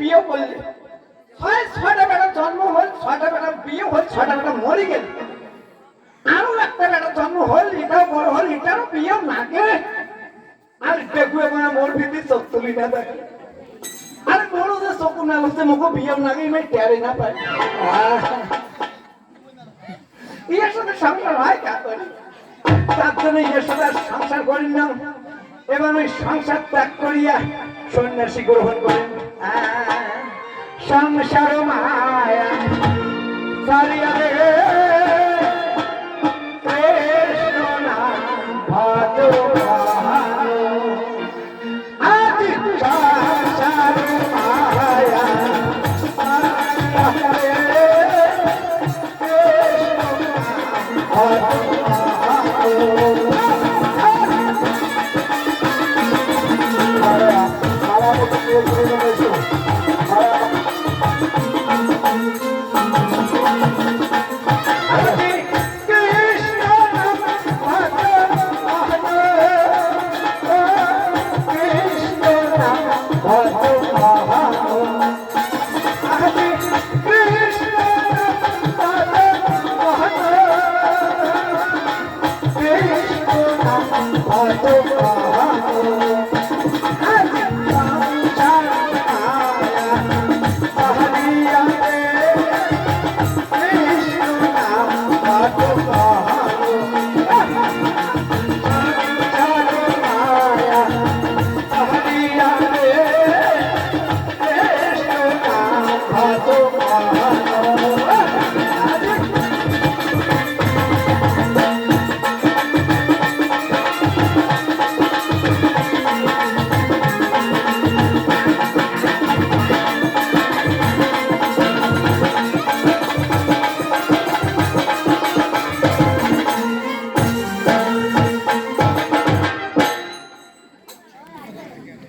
বিয়ে করলে ছয় ছয়টা বেটা জন্ম হল, ছয়টা বেটা বিয়ে হল, ছয়টা বেটা মরে গেল। আরও একটা বেটা জন্ম হল এটাও বড় হল, এটারও বিয়ে লাগে। আর দেখবে মানে মোর ভিতরে চোখ না দেখে আরে বড় যে চোখ না বসে মুখ বিয়ে লাগে আমি টেরে না পাই ইয়ের সাথে সংসার হয় কা করে? তার জন্য ইয়ের সাথে সংসার করি না। এবার ওই সংসার ত্যাগ করিয়া সন্ন্যাসী গ্রহণ করেন। সংসার মায়া সারিয়া রে। কৃষ্ণ নাম ভগবান আদি সারিয়া রে কৃষ্ণ Krishna, Oh,